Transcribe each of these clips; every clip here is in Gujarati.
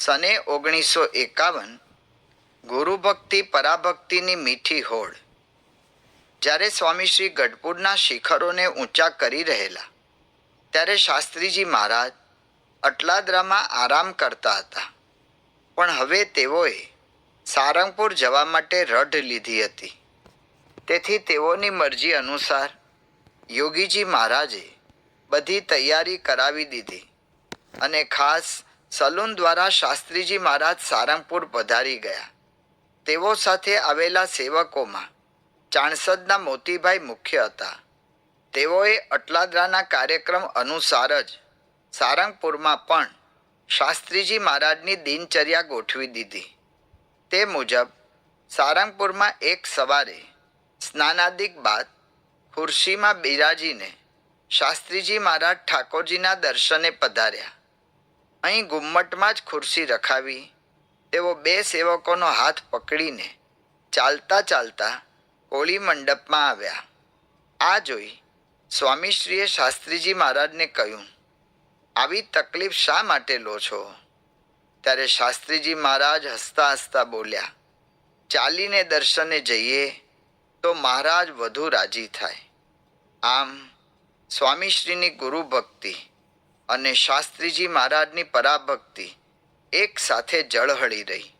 સને ઓગણીસો એકાવન ગુરુભક્તિ પરાભક્તિની મીઠી હોડ જ્યારે સ્વામી શ્રી ગઢપુરના શિખરોને ઊંચા કરી રહેલા, ત્યારે શાસ્ત્રીજી મહારાજ અટલાદરામાં આરામ કરતા હતા. પણ હવે તેઓએ સારંગપુર જવા માટે રઢ લીધી હતી. તેથી તેઓની મરજી અનુસાર યોગીજી મહારાજે બધી તૈયારી કરાવી દીધી અને ખાસ સલૂન દ્વારા શાસ્ત્રીજી મહારાજ સારંગપુર પધારી ગયા. તેઓ સાથે આવેલા સેવકોમાં ચાણસદના મોતીભાઈ મુખ્ય હતા. તેઓએ અટલાદરાના કાર્યક્રમ અનુસાર જ સારંગપુરમાં પણ શાસ્ત્રીજી મહારાજની દિનચર્યા ગોઠવી દીધી. તે મુજબ, સારંગપુરમાં એક સવારે સ્નાનાદિક બાદ ખુરશીમાં બિરાજીને શાસ્ત્રીજી મહારાજ ઠાકોરજીના દર્શને પધાર્યા. અહીં ગુમ્મટમાં જ ખુરશી રખાવી તેઓ બે સેવકોનો હાથ પકડીને ચાલતા ચાલતા હોળી મંડપમાં આવ્યા. આ જોઈ સ્વામીશ્રીએ શાસ્ત્રીજી મહારાજને કહ્યું, આવી તકલીફ શા માટે લો છો? ત્યારે શાસ્ત્રીજી મહારાજ હસતા હસતા બોલ્યા, ચાલીને દર્શને જઈએ તો મહારાજ વધુ રાજી થાય. આમ સ્વામીશ્રીની ગુરુ ભક્તિ અને શાસ્ત્રીજી મહારાજની પરાભક્તિ એક સાથે જળહળી રહી.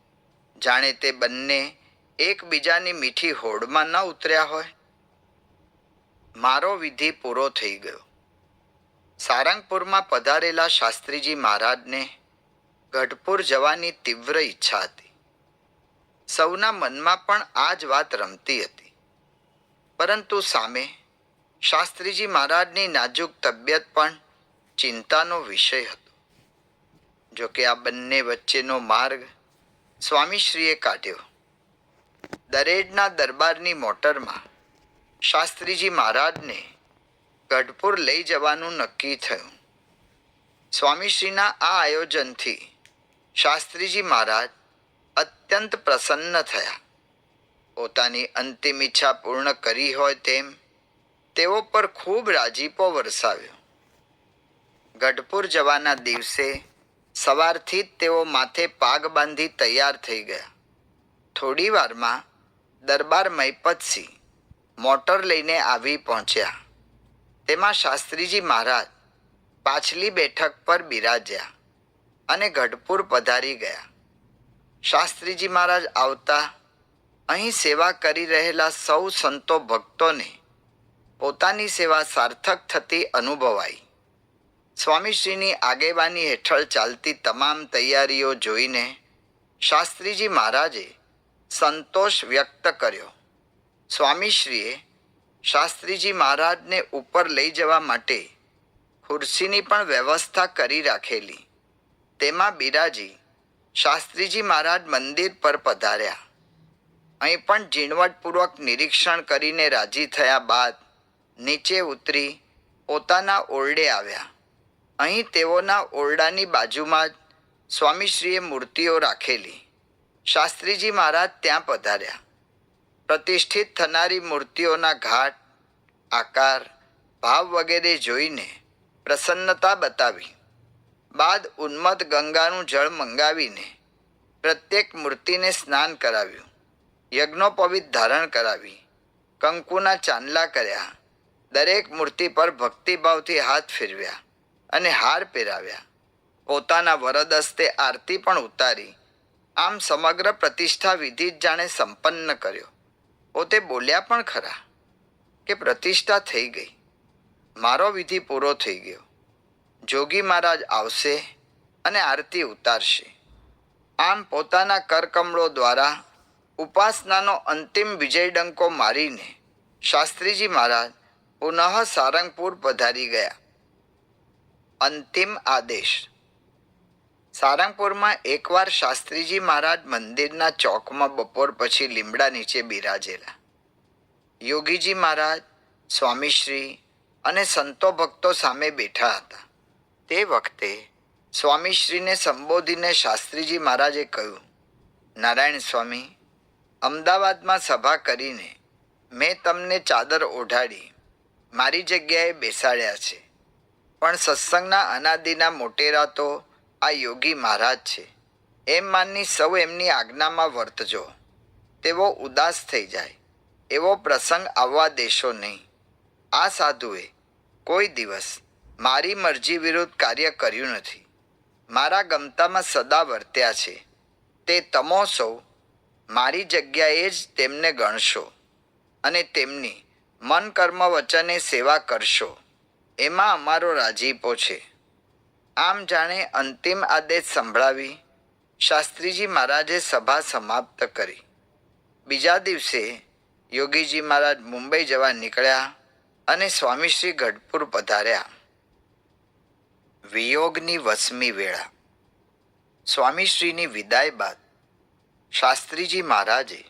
જાણે તે બંને એકબીજાની મીઠી હોડમાં ન ઉતર્યા હોય. મારો વિધિ પૂરો થઈ ગયો. સારંગપુરમાં પધારેલા શાસ્ત્રીજી મહારાજને ગઢપુર જવાની તીવ્ર ઈચ્છા હતી. સૌના મનમાં પણ આ જ વાત રમતી હતી. પરંતુ સામે શાસ્ત્રીજી મહારાજની નાજુક તબિયત પણ ચિંતાનો વિષય હતો. જો કે આ બંને વચ્ચેનો માર્ગ સ્વામીશ્રીએ કાઢ્યો. દરેડના દરબારની મોટરમાં શાસ્ત્રીજી મહારાજને ગઢપુર લઈ જવાનું નક્કી થયું. સ્વામીશ્રીના આ આયોજનથી શાસ્ત્રીજી મહારાજ અત્યંત પ્રસન્ન થયા. પોતાની અંતિમ ઈચ્છા પૂર્ણ કરી હોય તેમ તેઓ પર ખૂબ રાજીપો વરસાવ્યો. ગઢપુર જવાના દિવસે સવારથી જ તેઓ માથે પાગ બાંધી તૈયાર થઈ ગયા. થોડી વારમાં દરબાર મૈપતસિંહ મોટર લઈને આવી પહોંચ્યા. તેમાં શાસ્ત્રીજી મહારાજ પાછલી બેઠક પર બિરાજ્યા અને ગઢપુર પધારી ગયા. શાસ્ત્રીજી મહારાજ આવતા અહીં સેવા કરી રહેલા સૌ સંતો ભક્તોને પોતાની સેવા સાર્થક થતી અનુભવાઈ. સ્વામીશ્રીની આગેવાની હેઠળ ચાલતી તમામ તૈયારીઓ જોઈને શાસ્ત્રીજી મહારાજે સંતોષ વ્યક્ત કર્યો. સ્વામીશ્રીએ શાસ્ત્રીજી મહારાજને ઉપર લઈ જવા માટે ખુરશીની પણ વ્યવસ્થા કરી રાખેલી. તેમાં બિરાજી શાસ્ત્રીજી મહારાજ મંદિર પર પધાર્યા. અહીં પણ ઝીણવટપૂર્વક નિરીક્ષણ કરીને રાજી થયા બાદ નીચે ઉતરી પોતાના ઓરડે આવ્યા. અહીં તેઓના ઓરડાની બાજુમાં સ્વામીશ્રીએ મૂર્તિઓ રાખેલી. શાસ્ત્રીજી મહારાજ ત્યાં પધાર્યા. પ્રતિષ્ઠિત થનારી મૂર્તિઓના ઘાટ, આકાર, ભાવ વગેરે જોઈને પ્રસન્નતા બતાવી. બાદ ઉન્મત ગંગાનું જળ મંગાવીને પ્રત્યેક મૂર્તિને સ્નાન કરાવ્યું. યજ્ઞોપવિત ધારણ કરાવી. કંકુના ચાંદલા કર્યા. દરેક મૂર્તિ પર ભક્તિભાવથી હાથ ફેરવ્યા. અને હાર પહેરાવ્યા. પોતાના વરદ હસ્તે આરતી પણ ઉતારી. આમ સમગ્ર પ્રતિષ્ઠા વિધિ જ જાણે સંપન્ન કર્યો. પોતે બોલ્યા પણ ખરા કે પ્રતિષ્ઠા થઈ ગઈ. મારો વિધિ પૂરો થઈ ગયો. જોગી મહારાજ આવશે અને આરતી ઉતારશે. આમ પોતાના કરકમળો દ્વારા ઉપાસનાનો અંતિમ વિજય ડંકો મારીને શાસ્ત્રીજી મહારાજ પુનઃ સારંગપુર પધારી ગયા. અંતિમ આદેશ. સારંગપુરમાં એકવાર શાસ્ત્રીજી મહારાજ મંદિરના ચોકમાં બપોર પછી લીમડા નીચે બિરાજેલા. યોગીજી મહારાજ, સ્વામીશ્રી અને સંતો ભક્તો સામે બેઠા હતા. તે વખતે સ્વામીશ્રીને સંબોધીને શાસ્ત્રીજી મહારાજે કહ્યું, નારાયણ સ્વામી, અમદાવાદમાં સભા કરીને મેં તમને ચાદર ઓઢાડી, મારી જગ્યાએ બેસાડ્યા છે. પણ સત્સંગના અનાદિના મોટેરા તો આ યોગી મહારાજ છે. એમ માનની સૌ એમની આજ્ઞામાં વર્તજો. તેવો ઉદાસ થઈ જાય. એવો પ્રસંગ આવવા દેશો નહીં. આ સાધુએ કોઈ દિવસ મારી મરજી વિરુદ્ધ કાર્ય કર્યું નથી. મારા ગમતામાં સદા વર્ત્યા છે. તે તમો સૌ મારી જગ્યાએ જ તેમને ગણશો અને તેમની મન કર્મ વચને સેવા કરશો. એમાં અમારો રાજીપો છે. આમ જાણે અંતિમ આદેશ સંભળાવી શાસ્ત્રીજી મહારાજે સભા સમાપ્ત કરી. બીજા દિવસે યોગીજી મહારાજ મુંબઈ જવા નીકળ્યા અને સ્વામીશ્રી ગઢપુર પધાર્યા. વિયોગની વસમી વેળા. સ્વામીશ્રીની વિદાય બાદ શાસ્ત્રીજી મહારાજે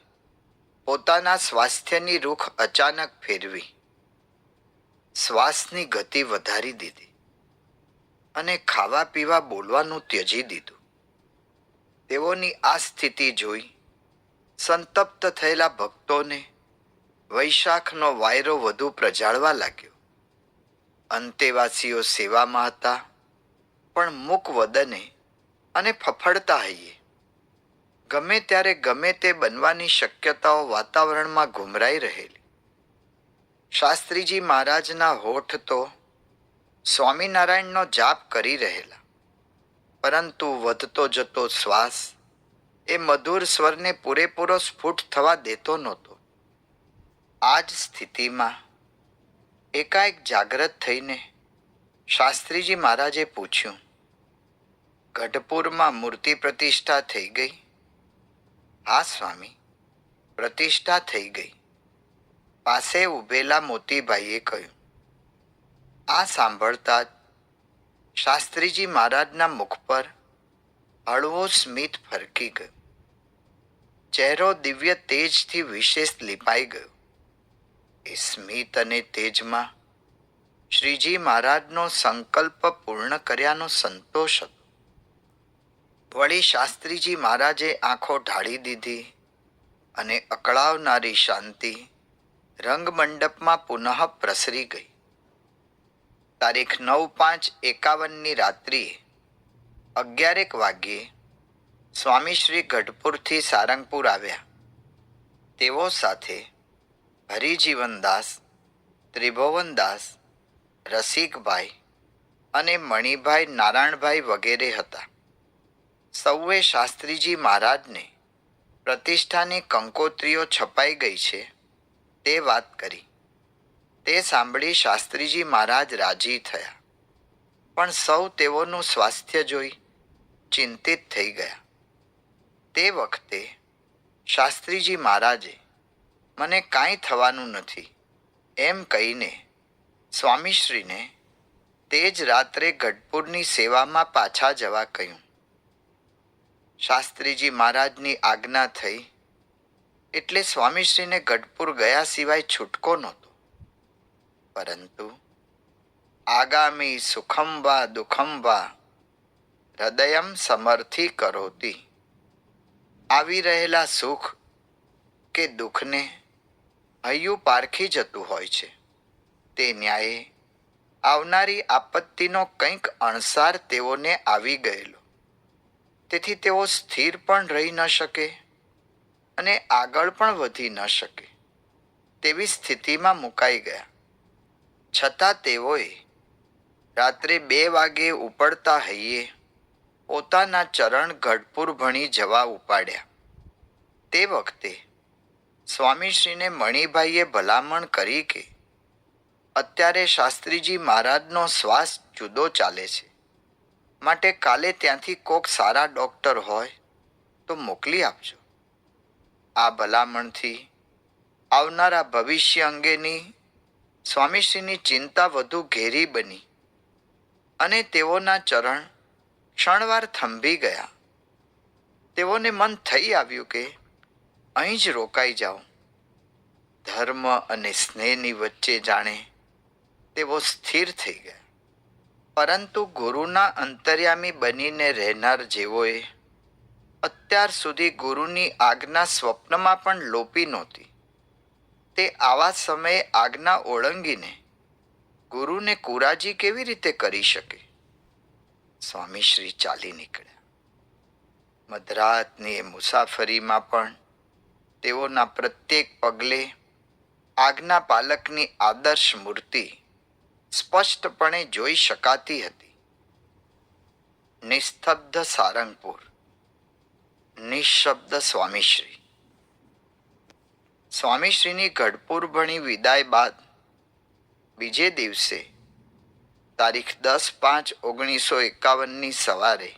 પોતાના સ્વાસ્થ્યની રૂખ અચાનક ફેરવી. શ્વાસની ગતિ વધારી દીધી અને ખાવા પીવા બોલવાનું ત્યજી દીધું. તેઓની આ સ્થિતિ જોઈ સંતપ્ત થયેલા ભક્તોને વૈશાખનો વાયરો વધુ પ્રજાળવા લાગ્યો. અંતેવાસીઓ સેવામાં હતા, પણ મુક વદને અને ફફડતા હૈયે. ગમે ત્યારે ગમે તે બનવાની શક્યતાઓ વાતાવરણમાં ઘુમરાઈ રહેલી. શાસ્ત્રીજી મહારાજના હોઠ તો સ્વામિનારાયણનો જાપ કરી રહેલા. પરંતુ વધતો જતો શ્વાસ એ મધુર સ્વરને પૂરેપૂરો સ્ફુટ થવા દેતો નહોતો. આ જ સ્થિતિમાં એકાએક જાગ્રત થઈને શાસ્ત્રીજી મહારાજે પૂછ્યું, ગઢપુરમાં મૂર્તિ પ્રતિષ્ઠા થઈ ગઈ? હા, સ્વામી, પ્રતિષ્ઠા થઈ ગઈ. પાસે ઊભેલા મોતીભાઈએ કહ્યું, આ સાંભળતા શાસ્ત્રીજી મહારાજના મુખ પર હળવો સ્મિત ફરકી ગયો. ચહેરો દિવ્ય તેજથી વિશેષ લીપાઈ ગયો. એ સ્મિત અને તેજમાં શ્રીજી મહારાજનો સંકલ્પ પૂર્ણ કર્યાનો સંતોષ હતો. વળી શાસ્ત્રીજી મહારાજે આંખો ઢાળી દીધી અને અકળાવનારી શાંતિ રંગમંડપમાં પુનઃ પ્રસરી ગઈ. તારીખ નવ પાંચ એકાવનની રાત્રિએ અગિયારેક વાગ્યે સ્વામી શ્રી ગઢપુરથી સારંગપુર આવ્યા. તેઓ સાથે હરિજીવનદાસ, ત્રિભુવનદાસ, રસિકભાઈ અને મણિભાઈ નારાયણભાઈ વગેરે હતા. સૌએ શાસ્ત્રીજી મહારાજને પ્રતિષ્ઠાની કંકોત્રીઓ છપાઈ ગઈ છે. તે વાત કરી. તે સાંભળી શાસ્ત્રીજી મહારાજ રાજી થયા. પણ સૌ તેઓનું સ્વાસ્થ્ય જોઈ ચિંતિત થઈ ગયા. તે વખતે શાસ્ત્રીજી મહારાજે, મને કાંઈ થવાનું નથી. એમ કહીને સ્વામીશ્રીને તે જ રાત્રે ગઢપુરની સેવામાં પાછા જવા કહ્યું. શાસ્ત્રીજી મહારાજની આજ્ઞા થઈ એટલે સ્વામીશ્રીને ગઢપુર ગયા સિવાય છૂટકો નહોતો. પરંતુ આગામી સુખમ વા દુઃખમ વા હૃદયમ સમર્થી કરોતી. આવી રહેલા સુખ કે દુઃખને હૈયું પારખી જતું હોય છે. તે ન્યાયે આવનારી આપત્તિનો કંઈક અણસાર તેઓને આવી ગયેલો. તેથી તેઓ સ્થિર પણ રહી ન શકે. અને આગળ પણ વધી ન શકે. તેવી સ્થિતિમાં મુકાઈ ગયા. છતાં તેઓએ રાત્રે બે વાગે ઉપડતા હૈયે પોતાના ચરણ ગઢપુર ભણી જવા ઉપાડ્યા. તે વખતે સ્વામીશ્રીને મણિભાઈએ ભલામણ કરી કે અત્યારે શાસ્ત્રીજી મહારાજનો શ્વાસ જુદો ચાલે છે. માટે કાલે ત્યાંથી કોક સારા ડૉક્ટર હોય તો મોકલી આપજો. આ ભલામણથી આવનારા ભવિષ્ય અંગેની સ્વામીશ્રીની ચિંતા વધુ ઘેરી બની અને તેઓના ચરણ ક્ષણવાર થંભી ગયા. તેઓને મન થઈ આવ્યું કે અહીં જ રોકાઈ જાઓ. ધર્મ અને સ્નેહની વચ્ચે જાણે તેઓ સ્થિર થઈ ગયા. પરંતુ ગુરુના અંતર્યામી બનીને રહેનાર જેઓએ અત્યાર સુધી ગુરુની આજ્ઞા સ્વપ્નમાં પણ લોપી નહોતી. તે આવા સમયે આજ્ઞા ઓળંગીને ગુરુને કુરાજી કેવી રીતે કરી શકે? સ્વામી શ્રી ચાલી નીકળ્યા. મધરાતની મુસાફરીમાં પણ તેઓના પ્રત્યેક પગલે આજ્ઞા પાલકની આદર્શ મૂર્તિ સ્પષ્ટપણે જોઈ શકાતી હતી. નિસ્તબ્ધ સારંગપુર. નિશબ્દ સ્વામીશ્રી. સ્વામીશ્રીની ગઢપુર ભણી વિદાય બાદ બીજે દિવસે તારીખ દસ પાંચ ઓગણીસો એકાવનની સવારે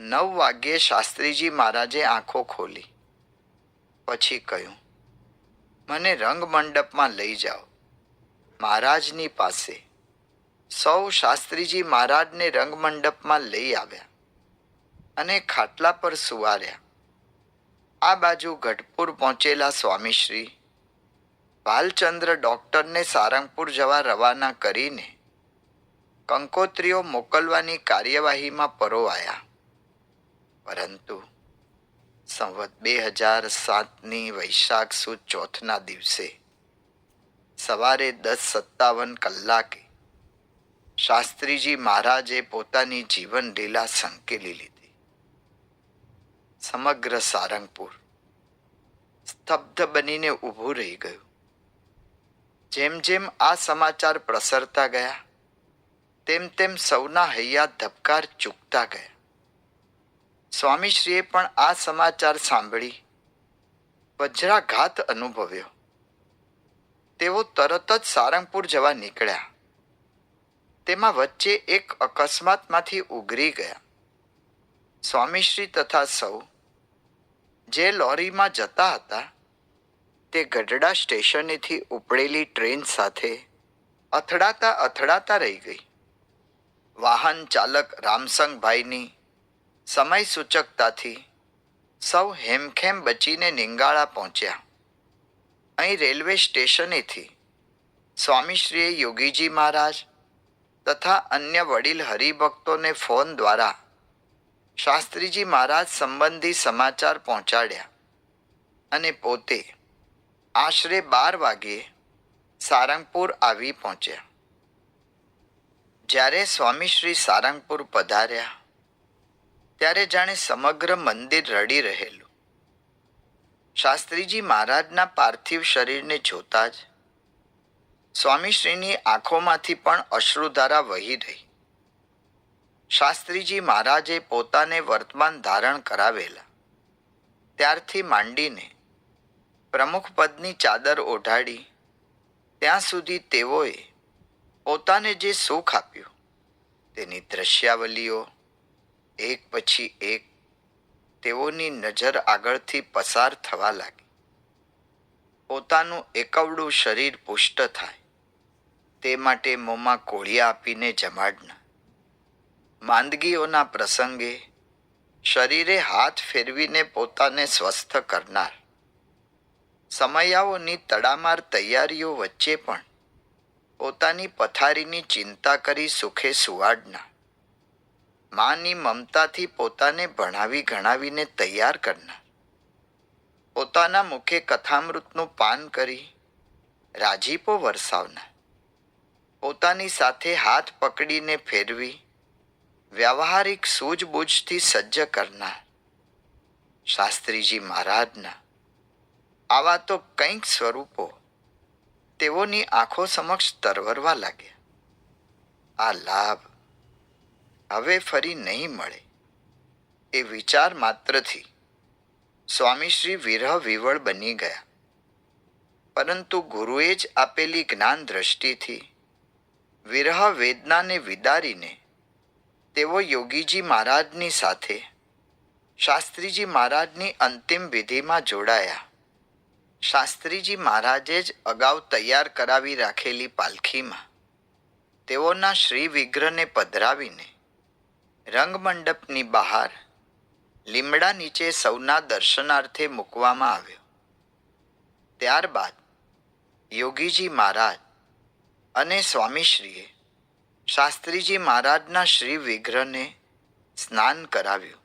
નવ વાગ્યે શાસ્ત્રીજી મહારાજે આંખો ખોલી. પછી કહ્યું, મને રંગમંડપમાં લઈ જાઓ. મહારાજની પાસે સૌ શાસ્ત્રીજી મહારાજને રંગમંડપમાં લઈ આવ્યા. અને ખાટલા પર સુવાર્યા. આ બાજુ ગઢપુર પહોંચેલા સ્વામીશ્રી ભાલચંદ્ર ડૉક્ટરને સારંગપુર જવા રવાના કરીને કંકોત્રીઓ મોકલવાની કાર્યવાહીમાં પરોવાયા. પરંતુ સંવત બે હજાર સાતની વૈશાખ સુદ ચોથના દિવસે સવારે દસ સત્તાવન કલાકે શાસ્ત્રીજી મહારાજે પોતાની જીવન લીલા સંકેલી લીધી. સમગ્ર સારંગપુર સ્તબ્ધ બનીને ઊભું રહી ગયું. જેમ જેમ આ સમાચાર પ્રસરતા ગયા, તેમ તેમ સૌના હૈયા ધબકાર ચૂકતા ગયા. સ્વામીશ્રીએ પણ આ સમાચાર સાંભળી વજ્રાઘાત અનુભવ્યો. તેઓ તરત જ સારંગપુર જવા નીકળ્યા. તેમાં વચ્ચે એક અકસ્માતમાંથી ઉગરી ગયા. સ્વામીશ્રી તથા સૌ જે લોરીમાં જતા હતા, તે ગઢડા સ્ટેશનેથી ઉપડેલી ટ્રેન સાથે અથડાતા અથડાતા રહી ગઈ. વાહન ચાલક રામસંગભાઈની સમય સૂચકતાથી સૌ હેમખેમ બચીને નિંગાળા પહોંચ્યા. અહીં રેલવે સ્ટેશનેથી સ્વામીશ્રીએ યોગીજી મહારાજ તથા અન્ય વડીલ હરિભક્તોને ફોન દ્વારા શાસ્ત્રીજી મહારાજ સંબંધી સમાચાર પહોંચાડ્યા અને પોતે આશરે બાર વાગ્યે સારંગપુર આવી પહોંચ્યા. જ્યારે સ્વામીશ્રી સારંગપુર પધાર્યા, ત્યારે જાણે સમગ્ર મંદિર રડી રહેલું. શાસ્ત્રીજી મહારાજના પાર્થિવ શરીરને જોતા જ સ્વામીશ્રીની આંખોમાંથી પણ અશ્રુધારા વહી રહી. શાસ્ત્રીજી મહારાજે પોતાને વર્તમાન ધારણ કરાવેલા. ત્યારથી માંડીને પ્રમુખ પદની ચાદર ઓઢાડી, ત્યાં સુધી તેઓએ પોતાને જે સુખ આપ્યું, તેની દ્રશ્યાવલીઓ, એક પછી એક તેઓની નજર આગળથી પસાર થવા લાગી. પોતાનું એકવડું શરીર પુષ્ટ થાય, તે માટે મોંમાં કોળિયા આપીને જમાડના. માંદગીઓના પ્રસંગે શરીરે હાથ ફેરવીને પોતાને સ્વસ્થ કરનાર. સમયાઓની તડામાર તૈયારીઓ વચ્ચે પણ પોતાની પથારીની ચિંતા કરી સુખે સુવાડના માની મમતાથી પોતાને ભણાવી ગણાવીને તૈયાર કરનાર. પોતાના મુખે કથામૃતનું પાન કરી રાજીપો વરસાવનાર. પોતાની સાથે હાથ પકડીને ફેરવી વ્યવહારિક સૂઝબૂઝથી સજ્જ કરનાર. શાસ્ત્રીજી મહારાજના. આવા તો કંઈક સ્વરૂપો તેઓની આંખો સમક્ષ તરવરવા લાગ્યા. આ લાભ હવે ફરી નહીં મળે એ વિચાર માત્રથી સ્વામીશ્રી વિરહ વિવળ બની ગયા. પરંતુ ગુરુએ જ આપેલી જ્ઞાન દ્રષ્ટિથી વિરહ વેદનાને વિદારીને તેઓ યોગીજી મહારાજની સાથે, શાસ્ત્રીજી મહારાજની અંતિમ વિધિમાં જોડાયા. શાસ્ત્રીજી મહારાજે જ અગાઉ તૈયાર કરાવી રાખેલી પાલખીમાં તેઓના શ્રી વિગ્રહને પધરાવીને રંગમંડપની બહાર લીમડા નીચે સૌના દર્શનાર્થે મૂકવામાં આવ્યો. ત્યારબાદ યોગીજી મહારાજ અને સ્વામીશ્રીએ શાસ્ત્રીજી મહારાજના શ્રી વિગ્રહને સ્નાન કરાવ્યું.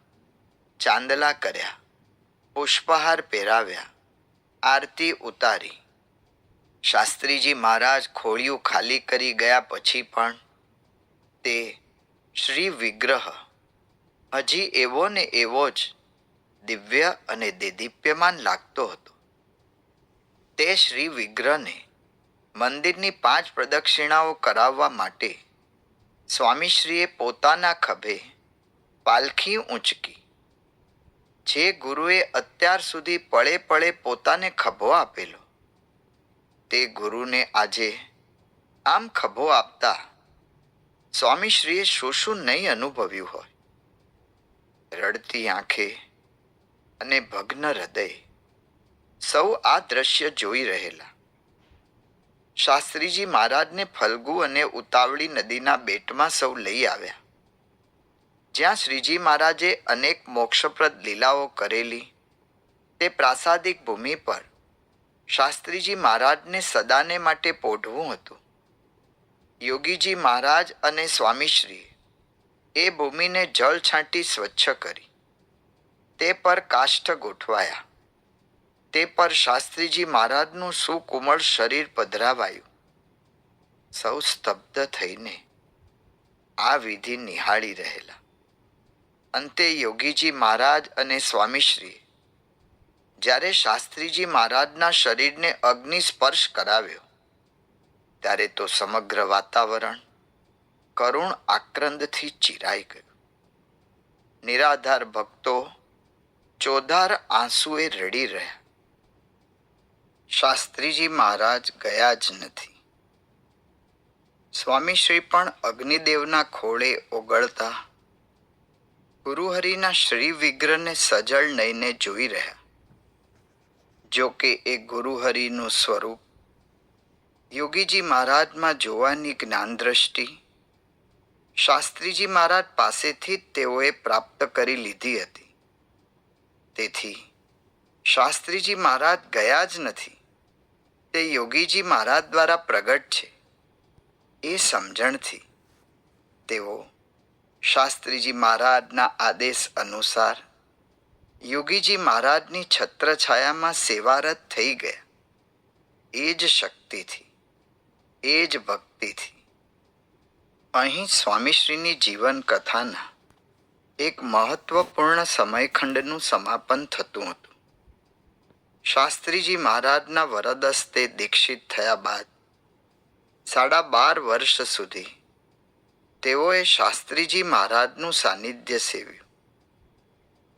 ચાંદલા કર્યા, પુષ્પહાર પહેરાવ્યા, આરતી ઉતારી. શાસ્ત્રીજી મહારાજ ખોળિયું ખાલી કરી ગયા પછી પણ તે શ્રી વિગ્રહ હજી એવો ને એવો જ દિવ્ય અને દેદીપ્યમાન લાગતો હતો. તે શ્રી વિગ્રહને મંદિરની પાંચ પ્રદક્ષિણાઓ કરાવવા માટે સ્વામીશ્રીએ પોતાના ખભે પાલખી ઊંચકી. જે ગુરુએ અત્યાર સુધી પળે પળે પોતાને ખભો આપેલો. તે ગુરુને આજે આમ ખભો આપતા સ્વામીશ્રીએ શું શું નહીં અનુભવ્યું હોય? રડતી આંખે અને ભગ્ન હૃદય સૌ આ દ્રશ્ય જોઈ રહેલા. શાસ્ત્રીજી મહારાજને ફલ્ગુ અને ઉતાવળી નદીના બેટમાં સૌ લઈ આવ્યા. જ્યાં શ્રીજી મહારાજે અનેક મોક્ષપ્રદ લીલાઓ કરેલી, તે પ્રાસાદિક ભૂમિ પર શાસ્ત્રીજી મહારાજને સદાને માટે પોઢવું હતું. યોગીજી મહારાજ અને સ્વામીશ્રીએ એ ભૂમિને જળ છાંટી સ્વચ્છ કરી, તે પર કાષ્ઠ ગોઠવાયા. તે પર શાસ્ત્રીજી મહારાજનું સુકોમળ શરીર પધરાવાયું. સૌ સ્તબ્ધ થઈને આ વિધિ નિહાળી રહેલા. અંતે યોગીજી મહારાજ અને સ્વામીશ્રી જ્યારે શાસ્ત્રીજી મહારાજના શરીરને અગ્નિ સ્પર્શ કરાવ્યો, ત્યારે તો સમગ્ર વાતાવરણ કરુણ આક્રંદથી ચિરાઈ ગયું. નિરાધાર ભક્તો ચોધાર આંસુએ રડી રહ્યા. શાસ્ત્રીજી મહારાજ ગયા જ નથી. સ્વામીશ્રી પણ અગ્નિદેવના ખોળે ઓગળતા ગુરુહરિના શ્રી વિગ્રહને સજળ નઈને જોઈ રહ્યા. જો કે એ ગુરુહરિનું સ્વરૂપ યોગીજી મહારાજમાં જોવાની જ્ઞાન દ્રષ્ટિ શાસ્ત્રીજી મહારાજ પાસેથી જ તેઓએ પ્રાપ્ત કરી લીધી હતી. તેથી શાસ્ત્રીજી મહારાજ ગયા જ નથી. તે યોગીજી મહારાજ દ્વારા પ્રગટ છે. એ સમજણથી તેઓ શાસ્ત્રીજી મહારાજના આદેશ અનુસાર યોગીજી મહારાજની છત્રછાયામાં સેવારત થઈ ગયા. એ જ શક્તિથી, એ જ ભક્તિથી. અહીં સ્વામીશ્રીની જીવન કથાના એક મહત્વપૂર્ણ સમયખંડનું સમાપન થતું હતું. શાસ્ત્રીજી મહારાજના વરદસ્તે દીક્ષિત થયા બાદ સાડા બાર વર્ષ સુધી તેઓએ શાસ્ત્રીજી મહારાજનું સાનિધ્ય સેવ્યું.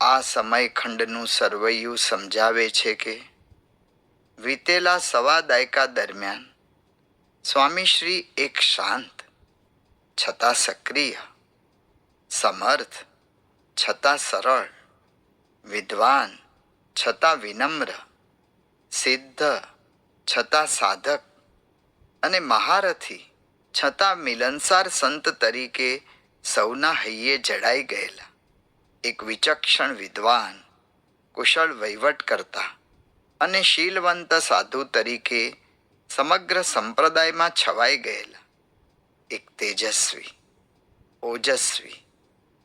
આ સમયખંડનું સરવૈયું સમજાવે છે કે વીતેલા સવા દાયકા દરમિયાન સ્વામીશ્રી એક શાંત, છતાં સક્રિય, સમર્થ, છતાં સરળ, વિદ્વાન, છતાં વિનમ્ર સિદ્ધ, છતાં સાધક અને મહારથી, છતાં મિલનસાર સંત તરીકે સૌના હૈયે જડાઈ ગયેલા. એક વિચક્ષણ વિદ્વાન, કુશળ વહીવટ કરતા અને શીલવંત સાધુ તરીકે સમગ્ર સંપ્રદાયમાં છવાઈ ગયેલા. એક તેજસ્વી, ઓજસ્વી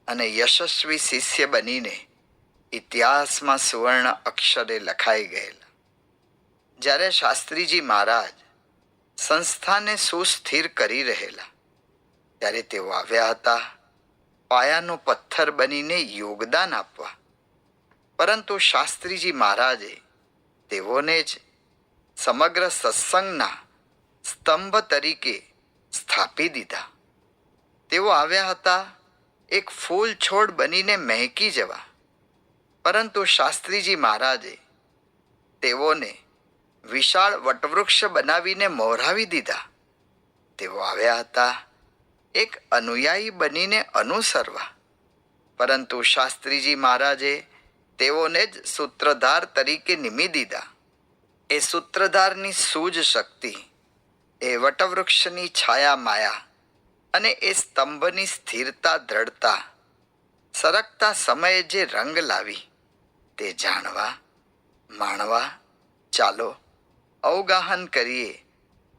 અને યશસ્વી શિષ્ય બનીને ઇતિહાસમાં સુવર્ણ અક્ષરે લખાઈ ગયેલા. જ્યારે શાસ્ત્રીજી મહારાજ સંસ્થાને સુસ્થિર કરી રહેલા, ત્યારે તેઓ આવ્યા હતા, પાયાનો પથ્થર બનીને યોગદાન આપવા. પરંતુ શાસ્ત્રીજી મહારાજે તેઓને જ સમગ્ર સત્સંગના સ્તંભ તરીકે સ્થાપી દીધા. તેઓ આવ્યા હતા, એક ફૂલ છોડ બનીને મહેકી જવા. પરંતુ શાસ્ત્રીજી મહારાજે તેઓને વિશાળ વટવૃક્ષ બનાવીને મોહરાવી દીધા. તેઓ આવ્યા હતા, એક અનુયાયી બનીને અનુસરવા. પરંતુ શાસ્ત્રીજી મહારાજે તેઓને જ સૂત્રધાર તરીકે નિમી દીધા. એ સૂત્રધારની સૂજ શક્તિ, એ વટવૃક્ષની છાયા માયા અને એ સ્તંભની સ્થિરતા દ્રઢતા, સરકતા સમયે જે રંગ લાવી તે જાણવા, માણવા, ચાલો અવગાહન કરીએ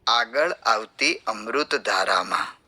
આગળ આવતી અમૃત ધારામાં.